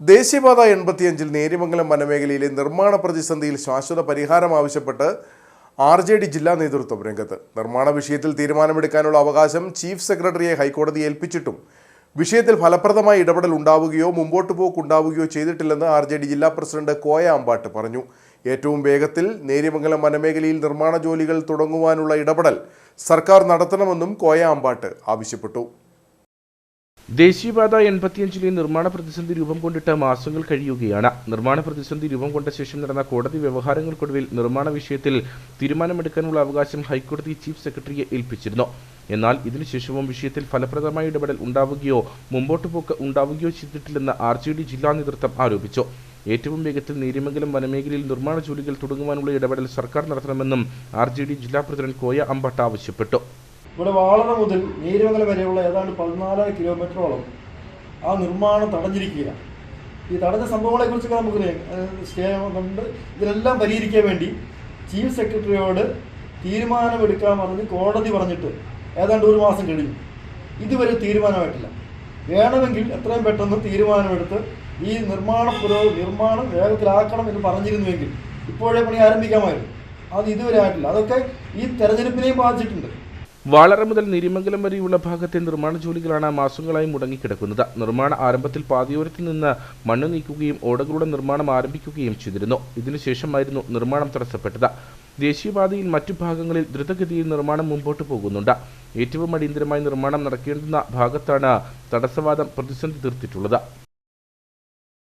ദേശീയപാത എൺപത്തിയഞ്ചിൽ നേര്യമംഗലം വനമേഖലയിലെ നിർമ്മാണ പ്രതിസന്ധിയിൽ ശാശ്വത പരിഹാരം ആവശ്യപ്പെട്ട് ആർ ജെ ഡി ജില്ലാ നേതൃത്വം രംഗത്ത്. നിർമ്മാണ വിഷയത്തിൽ തീരുമാനമെടുക്കാനുള്ള അവകാശം ചീഫ് സെക്രട്ടറിയെ ഹൈക്കോടതി ഏൽപ്പിച്ചിട്ടും വിഷയത്തിൽ ഫലപ്രദമായ ഇടപെടൽ ഉണ്ടാവുകയോ മുമ്പോട്ട് പോക്കുണ്ടാവുകയോ ചെയ്തിട്ടില്ലെന്ന് ആർ ജെ ഡി ജില്ലാ പ്രസിഡന്റ് കോയ അമ്പാട്ട് പറഞ്ഞു. ഏറ്റവും വേഗത്തിൽ നേര്യമംഗലം വനമേഖലയിൽ നിർമ്മാണ ജോലികൾ തുടങ്ങുവാനുള്ള ഇടപെടൽ സർക്കാർ നടത്തണമെന്നും കോയ അമ്പാട്ട് ആവശ്യപ്പെട്ടു. ദേശീയപാത എൺപത്തിയഞ്ചിലെ നിർമ്മാണ പ്രതിസന്ധി രൂപം കൊണ്ടിട്ട് മാസങ്ങൾ കഴിയുകയാണ്. നിർമ്മാണ പ്രതിസന്ധി രൂപം കൊണ്ട ശേഷം നടന്ന കോടതി വ്യവഹാരങ്ങൾക്കൊടുവിൽ നിർമ്മാണ വിഷയത്തിൽ തീരുമാനമെടുക്കാനുള്ള അവകാശം ഹൈക്കോടതി ചീഫ് സെക്രട്ടറിയെ ഏൽപ്പിച്ചിരുന്നു. എന്നാൽ ഇതിനുശേഷവും വിഷയത്തിൽ ഫലപ്രദമായ ഇടപെടൽ ഉണ്ടാവുകയോ മുമ്പോട്ട് പോക്ക് ഉണ്ടാവുകയോ ചെയ്തിട്ടില്ലെന്ന് ആർ ജെ ഡി ജില്ലാ നേതൃത്വം ആരോപിച്ചു. ഏറ്റവും വേഗത്തിൽ നേരിമംഗലം വനമേഖലയിൽ നിർമ്മാണ ജോലികൾ തുടങ്ങുവാനുള്ള ഇടപെടൽ സർക്കാർ നടത്തണമെന്നും ആർ ജില്ലാ പ്രസിഡന്റ് കോയ അമ്പട്ട ആവശ്യപ്പെട്ടു. ഇവിടെ വാളറ മുതൽ നീരുമംഗലം വരെയുള്ള ഏതാണ്ട് പതിനാല് കിലോമീറ്ററോളം ആ നിർമ്മാണം തടഞ്ഞിരിക്കുകയാണ്. ഈ തടഞ്ഞ സംഭവങ്ങളെക്കുറിച്ചൊക്കെ നമുക്ക് സ്റ്റേ കൊണ്ട് ഇതിനെല്ലാം പരിഹരിക്കാൻ വേണ്ടി ചീഫ് സെക്രട്ടറിയോട് തീരുമാനമെടുക്കാൻ പറഞ്ഞ് കോടതി പറഞ്ഞിട്ട് ഏതാണ്ട് ഒരു മാസം കഴിഞ്ഞു. ഇതുവരെ തീരുമാനമായിട്ടില്ല. വേണമെങ്കിൽ എത്രയും പെട്ടെന്ന് തീരുമാനമെടുത്ത് ഈ നിർമ്മാണ പുരോ നിർമ്മാണം വേഗത്തിലാക്കണം എന്ന് പറഞ്ഞിരുന്നുവെങ്കിൽ ഇപ്പോഴേ പണി ആരംഭിക്കാമായിരുന്നു. അത് ഇതുവരെ ആയിട്ടില്ല. അതൊക്കെ ഈ തെരഞ്ഞെടുപ്പിനെയും ബാധിച്ചിട്ടുണ്ട്. വാളറ മുതൽ നിരിമംഗലം വരെയുള്ള ഭാഗത്തെ നിർമ്മാണ ജോലികളാണ് മാസങ്ങളായി മുടങ്ങിക്കിടക്കുന്നത്. നിർമ്മാണ ആരംഭത്തിൽ പാതയോരത്തിൽ നിന്ന് മണ്ണ് നീക്കുകയും ഓടകളുടെ നിർമ്മാണം ആരംഭിക്കുകയും ചെയ്തിരുന്നു. ഇതിനുശേഷമായിരുന്നു നിർമ്മാണം തടസ്സപ്പെട്ടത്. ദേശീയപാതയിൽ മറ്റു ഭാഗങ്ങളിൽ ദ്രുതഗതിയിൽ നിർമ്മാണം മുമ്പോട്ട് പോകുന്നുണ്ട്. ഏറ്റവും അടിയന്തരമായി നിർമ്മാണം നടക്കേണ്ടുന്ന ഭാഗത്താണ് തടസ്സവാദം പ്രതിസന്ധി തീർത്തിട്ടുള്ളത്.